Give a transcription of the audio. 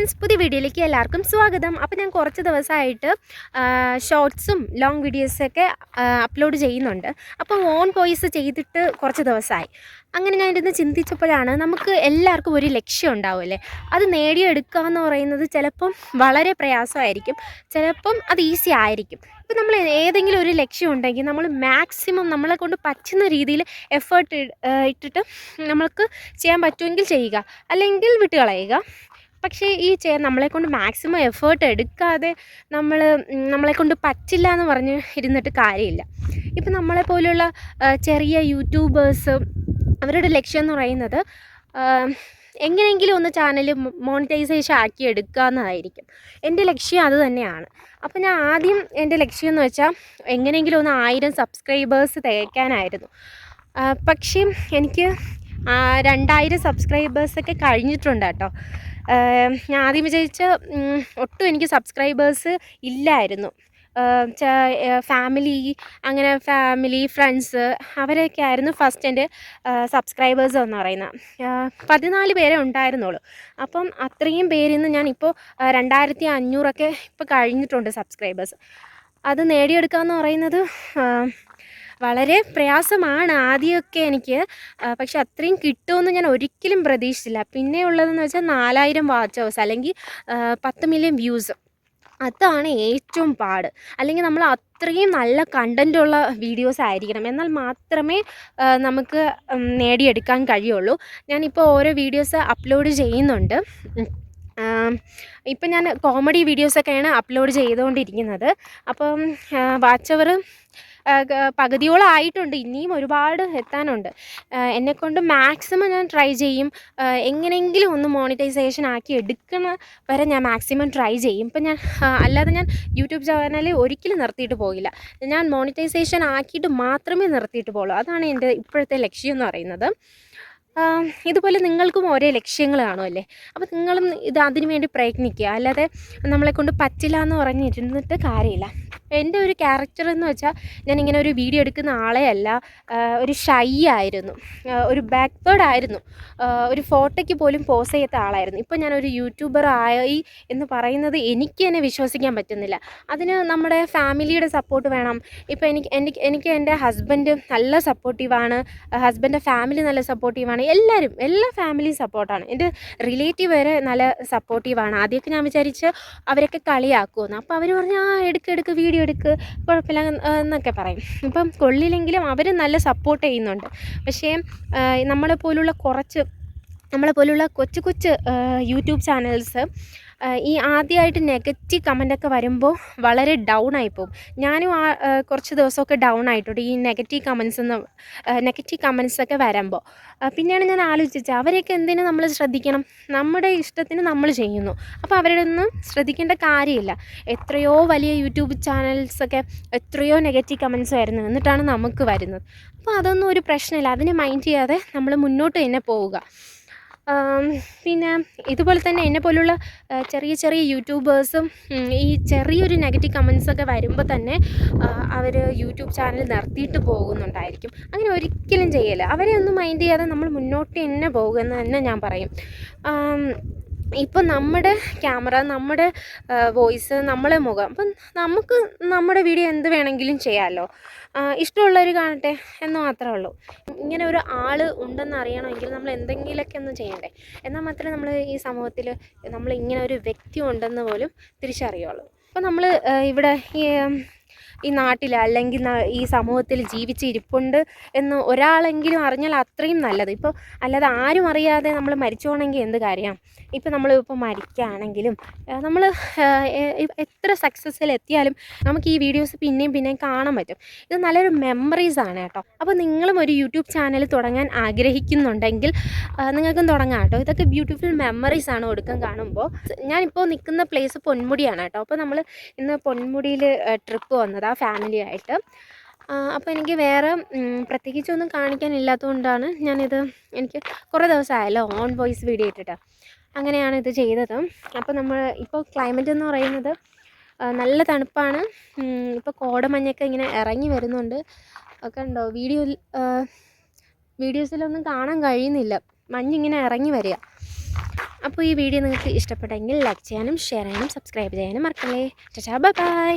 Friends പുതിയ വീഡിയോയിലേക്ക് എല്ലാവർക്കും സ്വാഗതം. അപ്പോൾ ഞാൻ കുറച്ച് ദിവസമായിട്ട് ഷോർട്സും ലോങ് വീഡിയോസൊക്കെ അപ്ലോഡ് ചെയ്യുന്നുണ്ട്. അപ്പോൾ ഓൺ വോയിസ് ചെയ്തിട്ട് കുറച്ച് ദിവസമായി. അങ്ങനെ ഞാൻ ഇരുന്ന് ചിന്തിച്ചപ്പോഴാണ് നമുക്ക് എല്ലാവർക്കും ഒരു ലക്ഷ്യം ഉണ്ടാവുമല്ലേ അത് നേടിയെടുക്കുക എന്ന് പറയുന്നത് ചിലപ്പം വളരെ പ്രയാസമായിരിക്കും. ചിലപ്പം അത് ഈസി ആയിരിക്കും. ഇപ്പം നമ്മൾ ഏതെങ്കിലും ഒരു ലക്ഷ്യം ഉണ്ടെങ്കിൽ നമ്മൾ മാക്സിമം നമ്മളെ കൊണ്ട് പറ്റുന്ന രീതിയിൽ എഫേർട്ട് ഇട്ടിട്ട് നമ്മൾക്ക് ചെയ്യാൻ പറ്റുമെങ്കിൽ ചെയ്യുക. അല്ലെങ്കിൽ വിട്ടുകളയുക. പക്ഷേ ഈ ചെ നമ്മളെക്കൊണ്ട് മാക്സിമം എഫേർട്ട് എടുക്കാതെ നമ്മൾ നമ്മളെക്കൊണ്ട് പറ്റില്ല എന്ന് പറഞ്ഞ് ഇരുന്നിട്ട് കാര്യമില്ല. ഇപ്പം പോലെയുള്ള ചെറിയ യൂട്യൂബേഴ്സ് അവരുടെ ലക്ഷ്യം എന്ന് പറയുന്നത് എങ്ങനെയെങ്കിലും ഒന്ന് ചാനൽ മോണിറ്റൈസേഷൻ ആക്കി എടുക്കുക എന്നതായിരിക്കും എന്റെ ലക്ഷ്യം അത് തന്നെയാണ്. അപ്പോൾ ഞാൻ ആദ്യം എന്റെ ലക്ഷ്യം എന്ന് വെച്ചാൽ എങ്ങനെയെങ്കിലും ഒന്ന് ആയിരം സബ്സ്ക്രൈബേഴ്സ് തികയ്ക്കാനായിരുന്നു. പക്ഷേ എനിക്ക് രണ്ടായിരം സബ്സ്ക്രൈബേഴ്സൊക്കെ കഴിഞ്ഞിട്ടുണ്ട് കേട്ടോ. ഞാൻ ആദ്യം വിചാരിച്ച ഒട്ടും എനിക്ക് സബ്സ്ക്രൈബേഴ്സ് ഇല്ലായിരുന്നു. ഫാമിലി അങ്ങനെ ഫാമിലി ഫ്രണ്ട്സ് അവരൊക്കെ ആയിരുന്നു ഫസ്റ്റ് എന്റെ സബ്സ്ക്രൈബേഴ്സ് എന്ന് പറയുന്നത് പതിനാല് പേരെ ഉണ്ടായിരുന്നുള്ളൂ. അപ്പം അത്രയും പേരിൽ നിന്ന് ഞാനിപ്പോൾ രണ്ടായിരത്തി അഞ്ഞൂറൊക്കെ ഇപ്പോൾ കഴിഞ്ഞിട്ടുണ്ട് സബ്സ്ക്രൈബേഴ്സ്. അത് നേടിയെടുക്കുക എന്ന് പറയുന്നത് വളരെ പ്രയാസമാണ് ആദ്യമൊക്കെ എനിക്ക്. പക്ഷെ അത്രയും കിട്ടുമെന്ന് ഞാൻ ഒരിക്കലും പ്രതീക്ഷിച്ചില്ല. പിന്നെ ഉള്ളതെന്ന് വെച്ചാൽ നാലായിരം വാച്ച് ഹവേഴ്സ് അല്ലെങ്കിൽ പത്ത് മില്യൺ വ്യൂസ്. അതാണ് ഏറ്റവും പാട്. അല്ലെങ്കിൽ നമ്മൾ അത്രയും നല്ല കണ്ടന്റുള്ള വീഡിയോസ് ആയിരിക്കണം. എന്നാൽ മാത്രമേ നമുക്ക് നേടിയെടുക്കാൻ കഴിയുള്ളൂ. ഞാനിപ്പോൾ ഓരോ വീഡിയോസ് അപ്ലോഡ് ചെയ്യുന്നുണ്ട്. ഇപ്പം ഞാൻ കോമഡി വീഡിയോസൊക്കെയാണ് അപ്ലോഡ് ചെയ്തുകൊണ്ടിരിക്കുന്നത്. അപ്പം വാച്ചവർ പകുതിയോളം ആയിട്ടുണ്ട് ഇനിയും ഒരുപാട് എത്താനുണ്ട്. എന്നെക്കൊണ്ട് മാക്സിമം ഞാൻ ട്രൈ ചെയ്യും. എങ്ങനെയെങ്കിലും ഒന്ന് മോണിറ്റൈസേഷൻ ആക്കി എടുക്കണ വരെ ഞാൻ മാക്സിമം ട്രൈ ചെയ്യും. ഇപ്പം ഞാൻ അല്ലാതെ ഞാൻ യൂട്യൂബ് ചാനൽ ഒരിക്കലും നിർത്തിയിട്ട് പോകില്ല. ഞാൻ മോണിറ്റൈസേഷൻ ആക്കിയിട്ട് മാത്രമേ നിർത്തിയിട്ട് പോകുള്ളൂ അതാണ് എന്റെ ഇപ്പോഴത്തെ ലക്ഷ്യം എന്ന് പറയുന്നത്. ഇതുപോലെ നിങ്ങൾക്കും ഓരോ ലക്ഷ്യങ്ങൾ കാണുമല്ലേ? അപ്പോൾ നിങ്ങളും ഇത് അതിനു വേണ്ടി പ്രയത്നിക്കുക. അല്ലാതെ നമ്മളെക്കൊണ്ട് പറ്റില്ല എന്ന് പറഞ്ഞിരുന്നിട്ട് കാര്യമില്ല. എന്റെ ഒരു ക്യാരക്ടർ എന്ന് വെച്ചാൽ ഞാനിങ്ങനെ ഒരു വീഡിയോ എടുക്കുന്ന ആളെ അല്ല ഒരു ഷൈ ആയിരുന്നു. ഒരു ബാക്ക് ബേർഡ് ആയിരുന്നു ഒരു ഫോട്ടോയ്ക്ക് പോലും പോസ് ചെയ്യാത്ത ആളായിരുന്നു. ഇപ്പോൾ ഞാനൊരു യൂട്യൂബർ ആയി എന്ന് പറയുന്നത് എനിക്ക് തന്നെ വിശ്വസിക്കാൻ പറ്റുന്നില്ല. അതിന് നമ്മുടെ ഫാമിലിയുടെ സപ്പോർട്ട് വേണം. ഇപ്പോൾ എനിക്ക് എനിക്ക് എനിക്ക് എന്റെ ഹസ്ബൻഡ് നല്ല സപ്പോർട്ടീവാണ് ഹസ്ബൻഡിന്റെ ഫാമിലി നല്ല സപ്പോർട്ടീവാണ് എല്ലാവരും എല്ലാ ഫാമിലിയും സപ്പോർട്ടാണ് എന്റെ റിലേറ്റീവ് വരെ നല്ല സപ്പോർട്ടീവാണ് ആദ്യമൊക്കെ ഞാൻ വിചാരിച്ച് അവരൊക്കെ കളിയാക്കുമെന്ന് അപ്പോൾ അവർ പറഞ്ഞു ആ എടുക്ക് എടുക്ക് വീഡിയോ എടുക്ക് കുഴപ്പമില്ല എന്ന് എന്നൊക്കെ പറയും. ഇപ്പം കൊള്ളില്ലെങ്കിലും അവർ നല്ല സപ്പോർട്ട് ചെയ്യുന്നുണ്ട്. പക്ഷേ നമ്മളെപ്പോലുള്ള നമ്മളെ പോലുള്ള കുറച്ച് നമ്മളെ പോലുള്ള കൊച്ചു കൊച്ചു യൂട്യൂബ് ചാനൽസ് ഈ ആദ്യമായിട്ട് നെഗറ്റീവ് കമന്റൊക്കെ വരുമ്പോൾ വളരെ ഡൗൺ ആയിപ്പോവും ഞാനും ആ കുറച്ച് ദിവസമൊക്കെ ഡൗൺ ആയിട്ടുണ്ട് ഈ നെഗറ്റീവ് കമൻസ് എന്ന് നെഗറ്റീവ് കമൻസൊക്കെ വരുമ്പോൾ. പിന്നെയാണ് ഞാൻ ആലോചിച്ചത് അവരെയൊക്കെ എന്തിനു നമ്മൾ ശ്രദ്ധിക്കണം? നമ്മുടെ ഇഷ്ടത്തിന് നമ്മൾ ചെയ്യുന്നു. അപ്പോൾ അവരുടെ ഒന്നും ശ്രദ്ധിക്കേണ്ട കാര്യമില്ല. എത്രയോ വലിയ യൂട്യൂബ് ചാനൽസൊക്കെ എത്രയോ നെഗറ്റീവ് കമൻസ് വരുന്നു എന്നിട്ടാണ് നമുക്ക് വരുന്നത്. അപ്പോൾ അതൊന്നും ഒരു പ്രശ്നമില്ല. അതിനെ മൈൻഡ് ചെയ്യാതെ നമ്മൾ മുന്നോട്ട് തന്നെ പോവുക. പിന്നെ ഇതുപോലെ തന്നെ എന്നെ പോലുള്ള ചെറിയ ചെറിയ യൂട്യൂബേഴ്സും ഈ ചെറിയൊരു നെഗറ്റീവ് കമൻസൊക്കെ വരുമ്പോൾ തന്നെ അവർ യൂട്യൂബ് ചാനൽ നിർത്തിയിട്ട് പോകുന്നുണ്ടായിരിക്കും. അങ്ങനെ ഒരിക്കലും ചെയ്യല്ല. അവരെ ഒന്നും മൈൻഡ് ചെയ്യാതെ നമ്മൾ മുന്നോട്ട് തന്നെ പോകുമെന്ന് തന്നെ ഞാൻ പറയും. ഇപ്പം നമ്മുടെ ക്യാമറ നമ്മുടെ വോയിസ് നമ്മളെ മുഖം അപ്പം നമുക്ക് നമ്മുടെ വീഡിയോ എന്ത് വേണമെങ്കിലും ചെയ്യാമല്ലോ ഇഷ്ടമുള്ളവർ കാണട്ടെ എന്ന് മാത്രമേ ഉള്ളൂ. ഇങ്ങനെ ഒരു ആൾ ഉണ്ടെന്ന് അറിയണമെങ്കിൽ നമ്മൾ എന്തെങ്കിലുമൊക്കെ ഒന്ന് ചെയ്യണ്ടേ? എന്നാൽ മാത്രമേ നമ്മൾ ഈ സമൂഹത്തിൽ നമ്മൾ ഇങ്ങനെ ഒരു വ്യക്തി ഉണ്ടെന്ന് പോലും തിരിച്ചറിയുള്ളൂ. അപ്പോൾ നമ്മൾ ഇവിടെ ഈ ഈ നാട്ടിൽ അല്ലെങ്കിൽ ഈ സമൂഹത്തിൽ ജീവിച്ചിരിപ്പുണ്ട് എന്ന് ഒരാളെങ്കിലും അറിഞ്ഞാൽ അത്രയും നല്ലത്. ഇപ്പോൾ അല്ലാതെ ആരും അറിയാതെ നമ്മൾ മരിച്ചു പോകണമെങ്കിൽ എന്ത് കാര്യം? ഇപ്പോൾ നമ്മൾ ഇപ്പോൾ മരിക്കുകയാണെങ്കിലും നമ്മൾ എത്ര സക്സസ്സിൽ എത്തിയാലും നമുക്ക് ഈ വീഡിയോസ് പിന്നെയും പിന്നെയും കാണാൻ പറ്റും. ഇത് നല്ലൊരു മെമ്മറീസ് ആണ് കേട്ടോ. അപ്പോൾ നിങ്ങളും ഒരു യൂട്യൂബ് ചാനൽ തുടങ്ങാൻ ആഗ്രഹിക്കുന്നുണ്ടെങ്കിൽ നിങ്ങൾക്കും തുടങ്ങാം കേട്ടോ. ഇതൊക്കെ ബ്യൂട്ടിഫുൾ മെമ്മറീസ് ആണ് ഒടുക്കം കാണുമ്പോൾ. ഞാനിപ്പോൾ നിൽക്കുന്ന പ്ലേസ് പൊന്മുടിയാണ് കേട്ടോ. അപ്പോൾ നമ്മൾ ഇന്ന് പൊന്മുടിയിൽ ട്രിപ്പ് വന്നത്. ആ ഫാമിലി ആയിട്ട് അപ്പോൾ എനിക്ക് വേറെ പ്രത്യേകിച്ചൊന്നും കാണിക്കാനില്ലാത്തതുകൊണ്ടാണ് ഞാനിത് എനിക്ക് കുറേ ദിവസമായല്ലോ ഓൺ വോയിസ് വീഡിയോ ഇട്ടിട്ട്. അങ്ങനെയാണ് ഇത് ചെയ്തത്. അപ്പോൾ നമ്മൾ ഇപ്പോൾ ക്ലൈമറ്റ് എന്ന് പറയുന്നത് നല്ല തണുപ്പാണ്. ഇപ്പോൾ കോടമഞ്ഞൊക്കെ ഇങ്ങനെ ഇറങ്ങി വരുന്നുണ്ട്. ഒക്കെ ഉണ്ടോ? വീഡിയോ വീഡിയോസിലൊന്നും കാണാൻ കഴിയുന്നില്ല. മഞ്ഞിങ്ങനെ ഇറങ്ങി വരിക. അപ്പോൾ ഈ വീഡിയോ നിങ്ങൾക്ക് ഇഷ്ടപ്പെട്ടെങ്കിൽ ലൈക്ക് ചെയ്യാനും ഷെയർ ചെയ്യാനും സബ്സ്ക്രൈബ് ചെയ്യാനും മറക്കല്ലേ. ചാ ബൈ